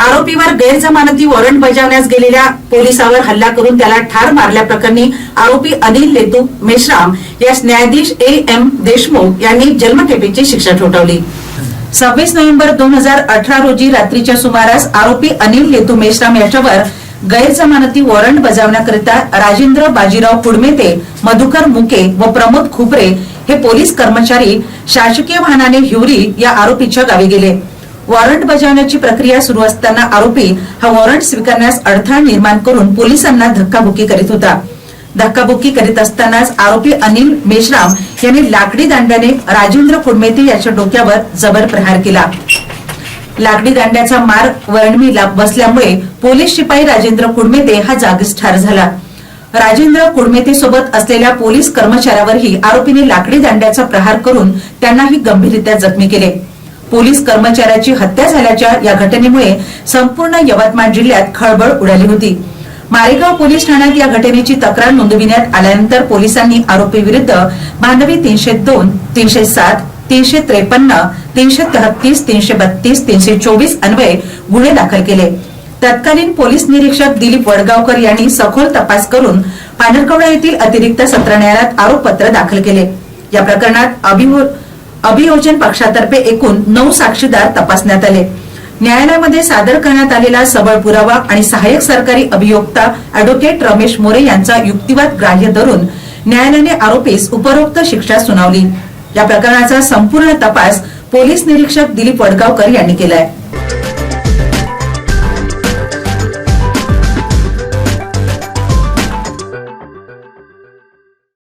आरोपीवर गैरजमानती warrant बजावण्यास गेलेल्या पोलिसावर हल्ला करून त्याला ठार मारल्याप्रकरणी आरोपी अनिल लेतू मेश्राम यास न्यायाधीश ए एम देशमुख यांनी जन्मठेपेची शिक्षा ठोठावली. सव्वीस नोव्हेंबर दोन हजार अठरा रोजी रात्रीच्या सुमारास आरोपी अनिल लेतू मेश्राम याच्यावर गैरजमानती वॉरंट बजावण्याकरिता राजेंद्र बाजीराव पुडमेते मधुकर मुके व प्रमोद खुपरे हे पोलीस कर्मचारी शासकीय वाहनाने हिवरी या आरोपीच्या गावी गेले. वॉरंट बजावण्याची प्रक्रिया सुरू असताना आरोपी हा वॉरंट स्वीकारण्यास अडथळा निर्माण करून पोलिसांना धक्काबुक्की करीत होता. धक्काबुक्की करीत असतानाच आरोपी अनिल मेश्राम यांनी लाकडी दांड्याने राजेंद्र कुडमेते याच्या डोक्यावर जबर प्रहार केला. लाकडी दांड्याचा मार वळणमीला बसल्यामुळे पोलीस शिपाई राजेंद्र कुडमेते हा जागीच ठार झाला. राजेंद्र कुडमेते सोबत असलेल्या पोलीस कर्मचाऱ्यावरही आरोपीने लाकडी दांड्याचा प्रहार करून त्यांनाही गंभीररित्या जखमी केले. पोलीस कर्मचाऱ्याची हत्या झाल्याच्या या घटनेमुळे संपूर्ण यवतमाळ जिल्ह्यात खळबळ उडाली होती. मारेगाव पोलीस ठाण्यात या घटनेची तक्रार नोंदविण्यात आल्यानंतर पोलिसांनी आरोपी विरुद्ध मानवी तीनशे दोन तीनशे सात तीनशे त्रेपन्न तीनशे तेहतीस तीनशे बत्तीस तीनशे चोवीस अन्वये गुन्हे दाखल केले. तत्कालीन पोलीस निरीक्षक दिलीप वडगावकर यांनी सखोल तपास करून पांढरकवडा येथील अतिरिक्त सत्र न्यायालयात आरोपपत्र दाखल केले. या प्रकरणात अभिहो- अभियोजन पक्षातर्फे एकूण नऊ साक्षीदार तपासण्यात आले. न्यायालयामध्ये सादर करण्यात आलेला सबळ पुरावा आणि सहाय्यक सरकारी अभियोक्ता अॅडव्होकेट रमेश मोरे यांचा युक्तिवाद ग्राह्य धरून न्यायालयाने आरोपीस उपरोक्त शिक्षा सुनावली. या प्रकरणाचा संपूर्ण तपास पोलीस निरीक्षक दिलीप वडगावकर यांनी केलाय.